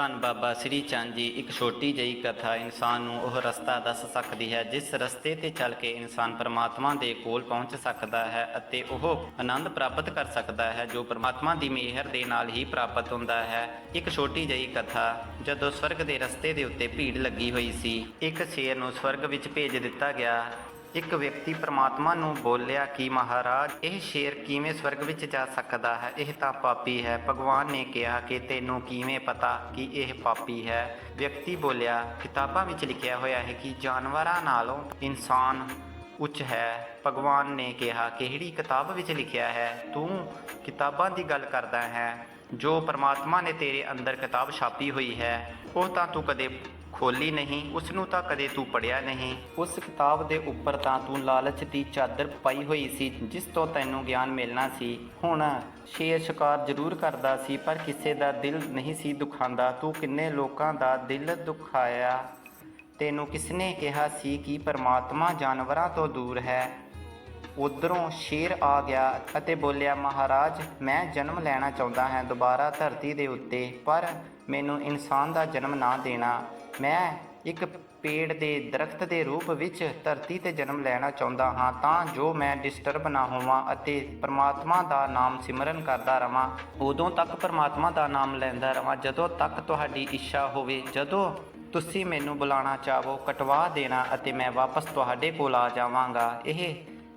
ਧੰਨ ਬਾਬਾ ਸ੍ਰੀ ਚੰਦ ਜੀ, ਇੱਕ ਛੋਟੀ ਜਿਹੀ ਕਥਾ ਇਨਸਾਨ ਨੂੰ ਉਹ ਰਸਤਾ ਦੱਸ ਸਕਦੀ ਹੈ, ਜਿਸ ਰਸਤੇ ਤੇ ਚੱਲ ਕੇ ਇਨਸਾਨ ਪਰਮਾਤਮਾ ਦੇ ਕੋਲ ਪਹੁੰਚ ਸਕਦਾ ਹੈ ਅਤੇ ਉਹ ਆਨੰਦ ਪ੍ਰਾਪਤ ਕਰ ਸਕਦਾ ਹੈ, ਜੋ ਪਰਮਾਤਮਾ ਦੀ ਮਿਹਰ ਦੇ ਨਾਲ ਹੀ ਪ੍ਰਾਪਤ ਹੁੰਦਾ ਹੈ। ਇੱਕ ਛੋਟੀ ਜਿਹੀ ਕਥਾ, ਜਦੋਂ ਸਵਰਗ ਦੇ ਰਸਤੇ ਦੇ ਉੱਤੇ ਭੀੜ ਲੱਗੀ ਹੋਈ ਸੀ, ਇੱਕ ਸ਼ੇਰ ਨੂੰ ਸਵਰਗ ਵਿੱਚ ਭੇਜ ਦਿੱਤਾ ਗਿਆ। ਇੱਕ ਵਿਅਕਤੀ ਪ੍ਰਮਾਤਮਾ ਨੂੰ ਬੋਲਿਆ ਕਿ ਮਹਾਰਾਜ, ਇਹ ਸ਼ੇਰ ਕਿਵੇਂ ਸਵਰਗ ਵਿੱਚ ਜਾ ਸਕਦਾ ਹੈ? ਇਹ ਤਾਂ ਪਾਪੀ ਹੈ। ਭਗਵਾਨ ਨੇ ਕਿਹਾ ਕਿ ਤੈਨੂੰ ਕਿਵੇਂ ਪਤਾ ਕਿ ਇਹ ਪਾਪੀ ਹੈ? ਵਿਅਕਤੀ ਬੋਲਿਆ, ਕਿਤਾਬਾਂ ਵਿੱਚ ਲਿਖਿਆ ਹੋਇਆ ਹੈ ਕਿ ਜਾਨਵਰਾਂ ਨਾਲੋਂ ਇਨਸਾਨ ਉੱਚ ਹੈ। ਭਗਵਾਨ ਨੇ ਕਿਹਾ, ਕਿਹੜੀ ਕਿਤਾਬ ਵਿੱਚ ਲਿਖਿਆ ਹੈ? ਤੂੰ ਕਿਤਾਬਾਂ ਦੀ ਗੱਲ ਕਰਦਾ ਹੈ। ਜੋ ਪਰਮਾਤਮਾ ਨੇ ਤੇਰੇ ਅੰਦਰ ਕਿਤਾਬ ਛਾਪੀ ਹੋਈ ਹੈ, ਉਹ ਤਾਂ ਤੂੰ ਕਦੇ ਖੋਲੀ ਨਹੀਂ ਉਸ ਨੂੰ ਤਾਂ ਕਦੇ ਤੂੰ ਪੜਿਆ ਨਹੀਂ। ਉਸ ਕਿਤਾਬ ਦੇ ਉੱਪਰ ਤਾਂ ਤੂੰ ਲਾਲਚ ਦੀ ਚਾਦਰ ਪਾਈ ਹੋਈ ਸੀ, ਜਿਸ ਤੋਂ ਤੈਨੂੰ ਗਿਆਨ ਮਿਲਣਾ ਸੀ। ਹੁਣ ਸ਼ੇਰ ਸ਼ਿਕਾਰ ਜ਼ਰੂਰ ਕਰਦਾ ਸੀ, ਪਰ ਕਿਸੇ ਦਾ ਦਿਲ ਨਹੀਂ ਸੀ ਦੁਖਾਉਂਦਾ ਤੂੰ ਕਿੰਨੇ ਲੋਕਾਂ ਦਾ ਦਿਲ ਦੁਖਾਇਆ। ਤੈਨੂੰ ਕਿਸਨੇ ਕਿਹਾ ਸੀ ਕਿ ਪਰਮਾਤਮਾ ਜਾਨਵਰਾਂ ਤੋਂ ਦੂਰ ਹੈ? ਉਧਰੋਂ ਸ਼ੇਰ ਆ ਗਿਆ ਅਤੇ ਬੋਲਿਆ, ਮਹਾਰਾਜ, ਮੈਂ ਜਨਮ ਲੈਣਾ ਚਾਹੁੰਦਾ ਹਾਂ ਦੁਬਾਰਾ ਧਰਤੀ ਦੇ ਉੱਤੇ, ਪਰ ਮੈਨੂੰ ਇਨਸਾਨ ਦਾ ਜਨਮ ਨਾ ਦੇਣਾ। ਮੈਂ ਇੱਕ ਪੇੜ ਦੇ ਦਰਖਤ ਦੇ ਰੂਪ ਵਿੱਚ ਧਰਤੀ ਤੇ ਜਨਮ ਲੈਣਾ ਚਾਹੁੰਦਾ ਹਾਂ, ਤਾਂ ਜੋ ਮੈਂ ਡਿਸਟਰਬ ਨਾ ਹੋਵਾਂ ਅਤੇ ਪ੍ਰਮਾਤਮਾ ਦਾ ਨਾਮ ਸਿਮਰਨ ਕਰਦਾ ਰਵਾਂ। ਉਦੋਂ ਤੱਕ ਪ੍ਰਮਾਤਮਾ ਦਾ ਨਾਮ ਲੈਂਦਾ ਰਵਾਂ, ਜਦੋਂ ਤੱਕ ਤੁਹਾਡੀ ਇੱਛਾ ਹੋਵੇ। ਜਦੋਂ ਤੁਸੀਂ ਮੈਨੂੰ ਬੁਲਾਣਾ ਚਾਹੋ, ਕਟਵਾ ਦੇਣਾ ਅਤੇ ਮੈਂ ਵਾਪਸ ਤੁਹਾਡੇ ਕੋਲ ਆ ਜਾਵਾਂਗਾ। ਇਹ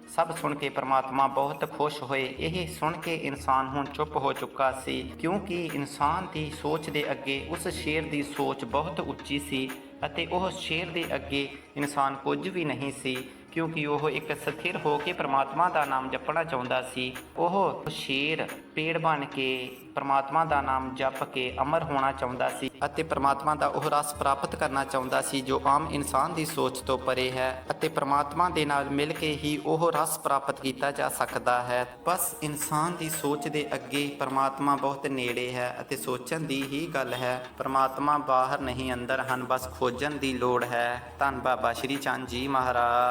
ਸਭ ਸੁਣ ਕੇ ਪ੍ਰਮਾਤਮਾ ਬਹੁਤ ਖੁਸ਼ ਹੋਏ। ਇਹ ਸੁਣ ਕੇ ਇਨਸਾਨ ਹੁਣ ਚੁੱਪ ਹੋ ਚੁੱਕਾ ਸੀ, ਕਿਉਂਕਿ ਇਨਸਾਨ ਦੀ ਸੋਚ ਦੇ ਅੱਗੇ, ਉਸ ਸ਼ੇਰ ਦੀ ਸੋਚ ਬਹੁਤ ਉੱਚੀ ਸੀ ਅਤੇ ਉਹ ਸ਼ੇਰ ਦੇ ਅੱਗੇ ਇਨਸਾਨ ਕੁਝ ਵੀ ਨਹੀਂ ਸੀ। ਕਿਉਂਕਿ ਉਹ ਇੱਕ ਸਥਿਰ ਹੋ ਕੇ ਪ੍ਰਮਾਤਮਾ ਦਾ ਨਾਮ ਜਪਣਾ ਚਾਹੁੰਦਾ ਸੀ। ਉਹ ਸ਼ੇਰ ਪੇੜ ਬਣ ਕੇ ਪ੍ਰਮਾਤਮਾ ਦਾ ਨਾਮ ਜਪ ਕੇ ਅਮਰ ਹੋਣਾ ਚਾਹੁੰਦਾ ਸੀ ਅਤੇ ਪ੍ਰਮਾਤਮਾ ਦਾ ਉਹ ਰਸ ਪ੍ਰਾਪਤ ਕਰਨਾ ਚਾਹੁੰਦਾ ਸੀ ਜੋ ਆਮ ਇਨਸਾਨ ਦੀ ਸੋਚ ਤੋਂ ਪਰੇ ਹੈ ਅਤੇ ਪ੍ਰਮਾਤਮਾ ਦੇ ਨਾਲ ਮਿਲ ਕੇ ਹੀ ਉਹ ਰਸ ਪ੍ਰਾਪਤ ਕੀਤਾ ਜਾ ਸਕਦਾ ਹੈ। ਬਸ ਇਨਸਾਨ ਦੀ ਸੋਚ ਦੇ ਅੱਗੇ ਪ੍ਰਮਾਤਮਾ ਬਹੁਤ ਨੇੜੇ ਹੈ ਅਤੇ ਸੋਚਣ ਦੀ ਹੀ ਗੱਲ ਹੈ। ਪ੍ਰਮਾਤਮਾ ਬਾਹਰ ਨਹੀਂ, ਅੰਦਰ ਹਨ, ਬਸ ਖੋਜਣ ਦੀ ਲੋੜ ਹੈ। ਧੰਨ ਬਾਬਾ ਸ਼੍ਰੀ ਚੰਦ ਜੀ ਮਹਾਰਾਜ।